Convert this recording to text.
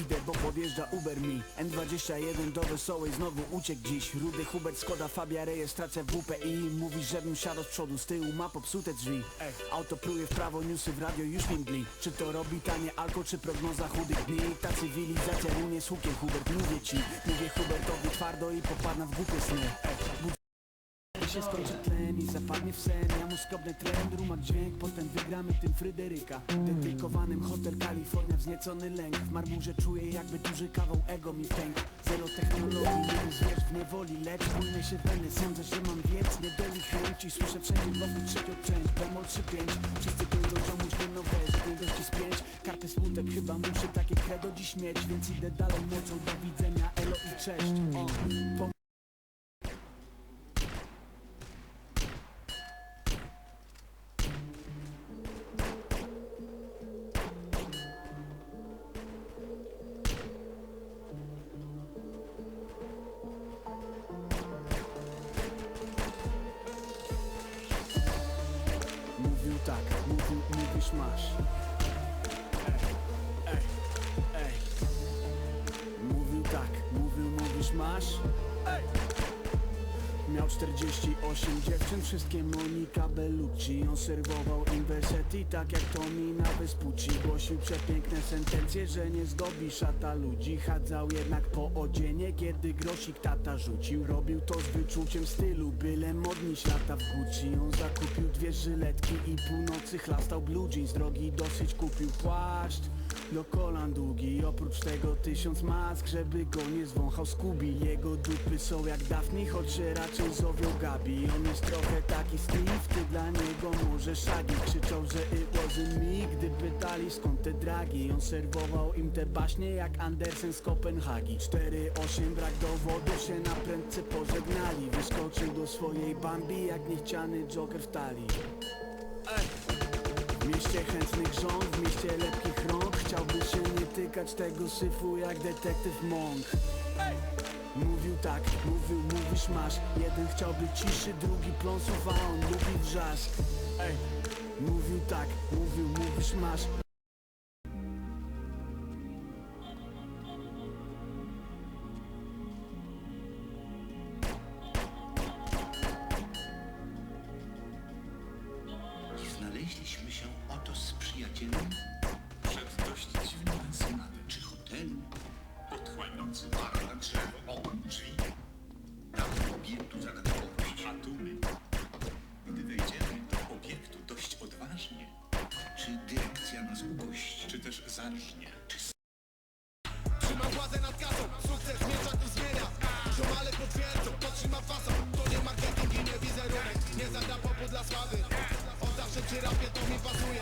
Idę, bo podjeżdża Uber mi. N21 do wesołej znowu uciekł dziś Rudy. Hubert, Skoda, Fabia, rejestracja w WPI Mówi, żebym siadł z przodu, z tyłu ma popsute drzwi. Auto pluje w prawo, newsy w radio już mi mdli. Czy to robi tanie alko, czy prognoza chudych dni? Ta cywilizacja runie z hukiem Hubert, mówię ci. Mówię Hubertowi twardo i popadna w głupie sny. Gdy się skończy tlen i zapadnie w sen. Ja mu skrobny trend, rumak dźwięk Potem wygramy tym Fryderyka. Dedykowanym hotel Kalifornia Wzniecony lęk. W marmurze czuję jakby duży kawał ego mi pękł. Zero technologii, nie zwierz w niewoli Lecz bójmy się weny, sądzę, że mam wiec Nie doli chęci, słyszę wszędzie wokół trzecią część Bemol 3-5, wszyscy dojdą ziomuś nie nowe Zdjętości z pięć, karty smutek Chyba muszę takie credo dziś mieć Więc idę dalej mocą, do widzenia, elo i cześć. O, mówisz masz. Ej, ej. Mówił tak, mówił, mówisz masz? Ej Miał 48 dziewczyn, wszystkie Monika Bellucci. On serwował im wersety tak jak Tommy na Vespucci. Głosił przepiękne sentencje, że nie zdobi szata ludzi. Chadzał jednak po odzienie, kiedy grosik tata rzucił. Robił to z wyczuciem stylu, byle modni lata w Gucci. On zakupił dwie żyletki i północy chlastał blue jeans. Drogi dosyć kupił płaszcz do kolan długi. Oprócz tego tysiąc mask, żeby go nie zwąchał Scooby Jego dupy są jak Daphne, choć się zowią Gabi On jest trochę taki Steve, ty dla niego może szagi. Krzyczał, że it wasn't me, gdy pytali skąd te dragi. On serwował im te baśnie jak Andersen z Kopenhagi. 4-8 brak dowodu, się na prędce pożegnali. Wyskoczył do swojej Bambi jak niechciany Joker w talii. W mieście chętnych żon, w mieście lepkich rąk. Chciałby się nie tykać tego syfu jak detektyw Monk tak, mówił, mówisz masz. Jeden chciałby ciszy, drugi pląsów, a on lubi wrzask. Ej, mówił tak, mówił, mówisz masz czy dyrekcja nas ugości, czy też zarżnie, czy Trzymam władzę nad kasą, sukces miecza tu zmienia. Ziomale potwierdzą, to trzyma fason To nie marketing i nie wizerunek. Nie zada popór dla sławy. On zawsze przy rapie to mi pasuje